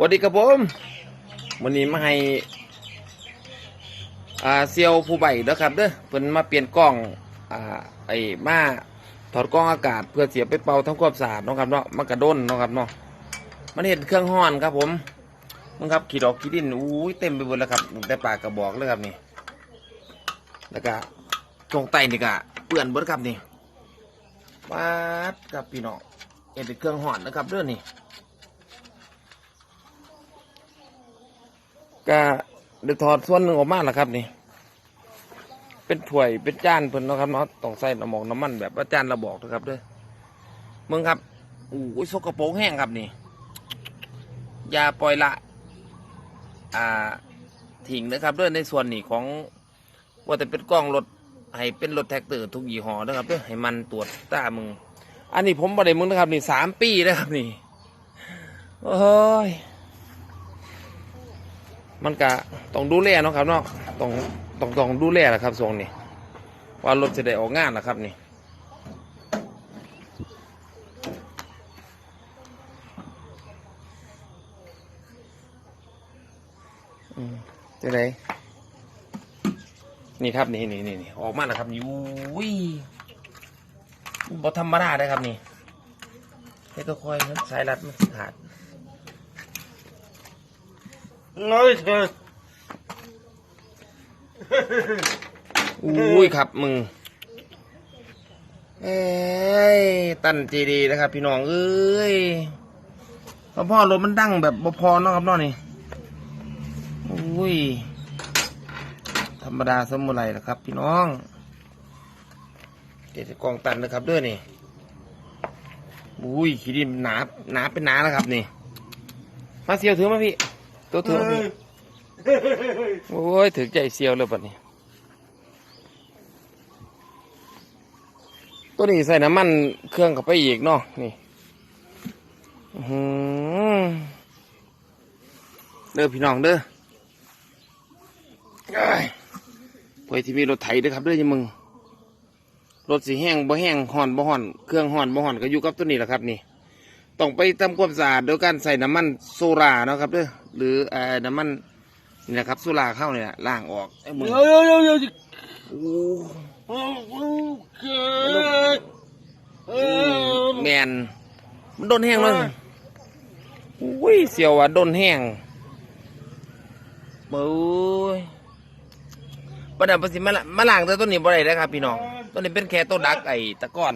สวัสดีครับผมวันนี้มาให้อ่าเซียวผู้ใบเด้อครับเด้อเพิ่นมาเปลี่ยนกล้องอ่าไอ้มาถอดกล้องอากาศเพื่อเสียไปเป่าทำความสะอาดเนาะครับเนาะมันกระด้นเนาะครับเนาะมันเห็นเครื่องห้อนครับผมมึงครับขีดออกขีดินอุ้ยเต็มไปหมดแล้วครับแต่ปากกระบอกเลยครับนี่แล้วก็ตรงไตนี่ก็เปื้อนเบิดครับนี่ปาดครับพี่น้องเห็นเป็นเครื่องห้อนนะครับเด้อนี่ ก็ได้ถอดส่วนหนึ่งออกมาแล้วครับนี่ เป็นถ้วยเป็นจานเพิ่นเนาะครับเนาะต้องใส่น้ำหมอกน้ำมันแบบว่าจานเราบอกนะครับเด้อมึงครับโอ้ยสกปรกแห้งครับนี่อย่าปล่อยละ อ่าทิ้งนะครับเด้อในส่วนนี้ของว่าแต่เป็นกล้องรถให้เป็นรถแท็กเตอร์ทุกยี่ห้อนะครับเด้อให้มันตรวจตามึง อันนี้ผมบ่ได้มึงนะครับ นี่สามปีนะครับนี่ โอ้ย มันก็ต้องดูแลเนาะครับเนาะต้องต้องต้องดูแลแหละครับทรงนี้ว่ารถจะได้ออกงานนะครับนี่อืมจะไหนนี่ครับนี่นี่นี่ออกมาแล้วครับนี่อุ้ยบ่ธรรมดาได้ครับนี่ให้ก็ค่อยๆนะสายรัดมันขาด น้อยเถออุ้ยครับมึงเอ้ยตันจีดีนะครับ พี่น้องเอ้ยพ่อพ่อรถมันดั้งแบบบพอเนาะครับเนาะนี่อุ้ยธรรมดาสมุไรนะครับ พี่น้องเดี๋ยวจะกองตันนะครับด้วยนี่อุ้ยขี้ดินหนาหนาเป็นหนาแล้วครับนี่ มาเสียวถือมาพี่ ตัวถือมาพี่โอ้ยถือใจเซียวเลยปัดนี้ ตัวนี้ใส่น้ำมันเครื่องเข้าไปอีกเนาะนี่อื้อหือเด้อพี่น้องเด้อเอ้ยไปที่มีรถไถเด้อครับเด้ออยังมึง รถสีแห้งบ่แห้งห่อนบ่ห่อน เครื่องห่อนบ่ห่อนก็อยู่กับตัวนี้แหละครับนี่ ต้องไปทำความสะอาดโดยการใส่น้ำมันโซราเนาะครับเด้อหรือเอ่อน้ำมันนี่แหละครับโซราเข้าเนี่ยล้างออกไอ้มึงเดี๋ยวเดี๋ยวเดี๋ยวเดี๋ยวโอ้โอ้โหเกิดเออแมนมันโดนแห้งเลยอุ้ยเสียวอะโดนแห้งบุ้ยประดับประสิมาละมาล้างแต่ต้นนี้บ่ได้นะครับพี่น้องต้นนี้เป็นแค่ต้นดักไอ้ตะก้อน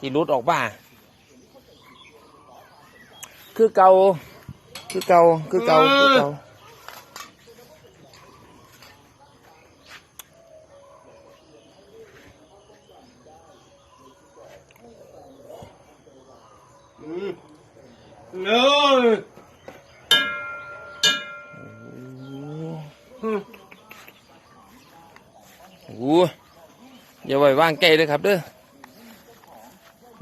ที่รุดออกมา คือเกาคือเกาคือเกาคือเกาเนาะโอ้ยอย่าไว้วางใจเลยครับเด้อ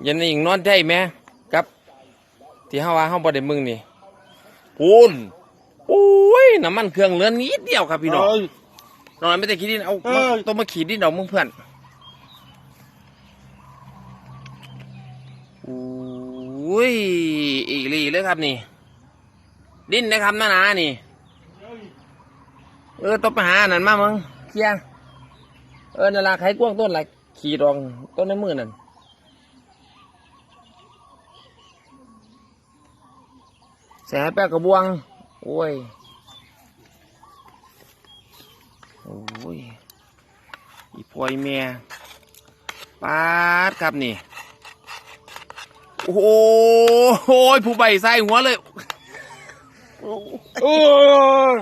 อย่านิ่งนอนใจแม่ครับ ที่เฮาว่าเฮาบ่ได้มึงนี่ปูนโอ้ยน้ำมันเครื่องเหลือนิดเดียวครับพี่น้องน้องไม่ได้ขีดดินเอามาต้องมาขีดดินเอามึงเพื่อนโอ้ยอีกลีเลยครับนี่ ดินนะครับน้าหนานี่ เออต้องไปหาอันนั่นมามึงเคลียร์เออนาราไข่กว้างต้นอะไรขี่รองต้นในมือนั่น แสแป้กระบวง โอ้ย โอ้ย อีพอยเมียปาดครับนี่ โอ้โหผู้ใบใส่หัวเลย โอ้ย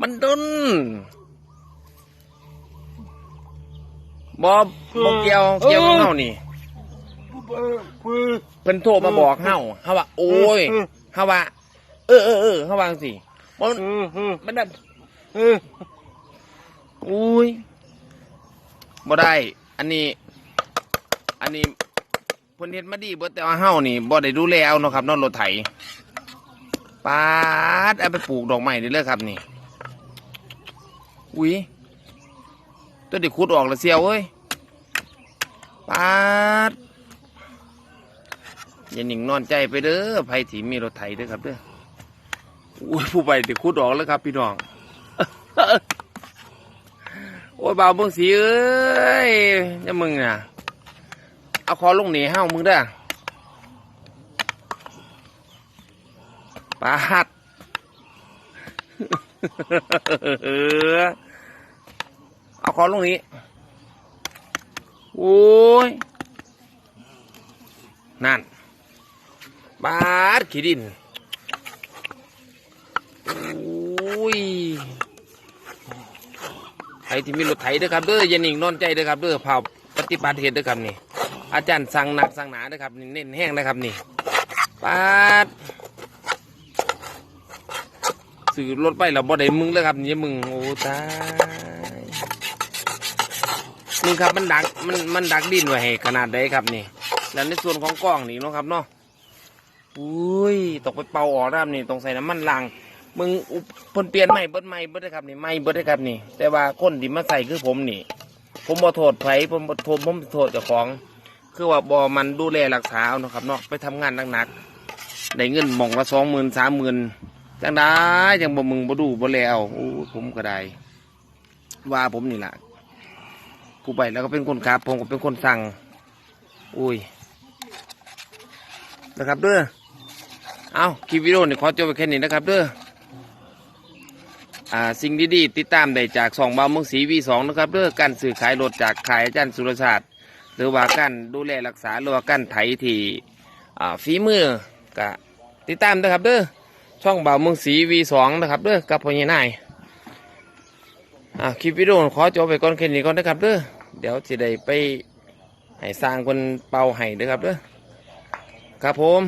มันดนบอบอเกี่ยวเกี่ยวกับเฮานี่เพิ่นโทรมาบอกเฮาเฮาว่าโอ้ยเฮาว่า เออเออเออเฮาว่าจังซี่มันอืมอืมมันแบบอืมอุ้ยบ่ได้ อันนี้ อันนี้เพิ่นเฮ็ดมาดีเบิดแต่ว่าเฮานี่บ่ได้ดูแลเอาเนาะครับเนอนรถไถปาดเอาไปปลูกดอกไม้ได้เลยครับนี่ อุ้ยตัวเด็กขุดออกแล้วเสียวเอ้ยปาดอย่าหนิ่งนอนใจไปเด้อไผถีมีรถไถเด้อครับเด้อ อุ้ยผู้ไปเดี๋ยวคุดออกแล้วครับ พี่น้อง โอ้ยเบาเบิ่งสีเอ้ยเนี่ยมึงน่ะ เอาคอลงหนีห้าวมึงเด้ปาหัดเอาคอลงนี้ โอ้ย นั่น บาดขีดิน โ้ยไอ้ที่มีรถไถเด้อครับเด้ออย่านิ่งนอนใจเด้อครับเด้อเผาปฏิบัติเหตุเด้อครับนี่ อาจารย์สั่งหนักสั่งหนาเด้อครับนี่เน้นแห้งนะครับนี่ปาดสื่อรถไปเราบ่ได้มึงเลยครับนี่มึงโอ้ตายมึงครับมันดักมันมันดักดินไว้ให้ขนาดใดครับนี่ แล้วในส่วนของกล้องนี่เนาะครับเนาะอุ้ยตกไปเป่าออกนะครับนี่ต้องใส่น้ำมันล้าง มึงเพิ่นเปลี่ยนใหม่เบิดใหม่เบิดได้ครับนี่ใหม่เบิดได้ครับนี่ แต่ว่าคนที่มาใส่คือผมนี่ ผมบ่โทษไผผมบ่โทษผมโทษเจ้าของ คือว่าบ่มันดูแลรักษาเอาเนาะครับเนาะไปทำงานหนักๆได้เงินหม่องละสองหมื่นสามหมื่นจังได้จังบ่มึงบ่ดูบ่แลเอาโอ้ผมก็ได้ว่าผมนี่ล่ะผู้ไปแล้วก็เป็นคนขับ ผมก็เป็นคนสั่ง อุ้ยนะครับเด้อเอาคลิปวิดีโอนี่ขอจบไปแค่นี้นะครับเด้อ อ่าสิ่งดีๆติดตามได้จากสองบาวเมืองศรีวีสองนะครับเรื่องการสื่อขายรถจากขายอาจารย์สุรชาติหรือว่าการดูแลรักษาหรือว่าการไถที่อ่าฝีมือก็ติดตามนะครับเด้อช่องบ่าวเมืองศรีวีสองนะครับเด้อกับพญ่นายอ่าคลิปวิดีโอขอจบไปก่อนแค่นี้ก่อนนะครับเด้อเดี๋ยวจะได้ไปให้สร้างคนเป่าให้เด้อครับเด้อครับผม